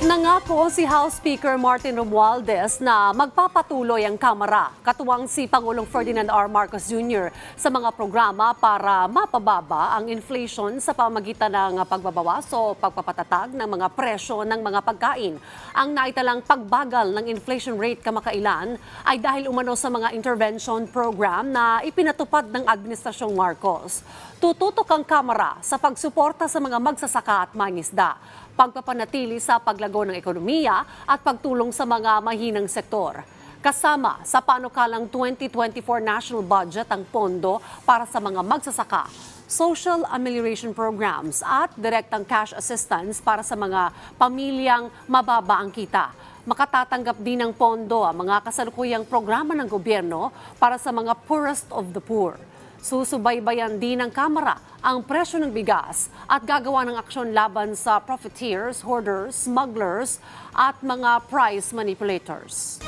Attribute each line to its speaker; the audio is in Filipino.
Speaker 1: Nangako si House Speaker Martin Romualdez na magpapatuloy ang Kamara, katuwang si Pangulong Ferdinand R. Marcos Jr. sa mga programa para mapababa ang inflation sa pamagitan ng pagbabawas o pagpapatatag ng mga presyo ng mga pagkain. Ang naitalang pagbagal ng inflation rate kamakailan ay dahil umano sa mga intervention program na ipinatupad ng Administrasyong Marcos. Tututok ang Kamara sa pagsuporta sa mga magsasaka at mangisda pagpapanatili sa paglago ng ekonomiya at pagtulong sa mga mahinang sektor. Kasama sa panukalang 2024 national budget ang pondo para sa mga magsasaka, social amelioration programs at direktang cash assistance para sa mga pamilyang mababa ang kita. Makatatanggap din ng pondo ang mga kasalukuyang programa ng gobyerno para sa mga poorest of the poor. Susubaybayan din ng Kamara ang presyo ng bigas at gagawa ng aksyon laban sa profiteers, hoarders, smugglers at mga price manipulators.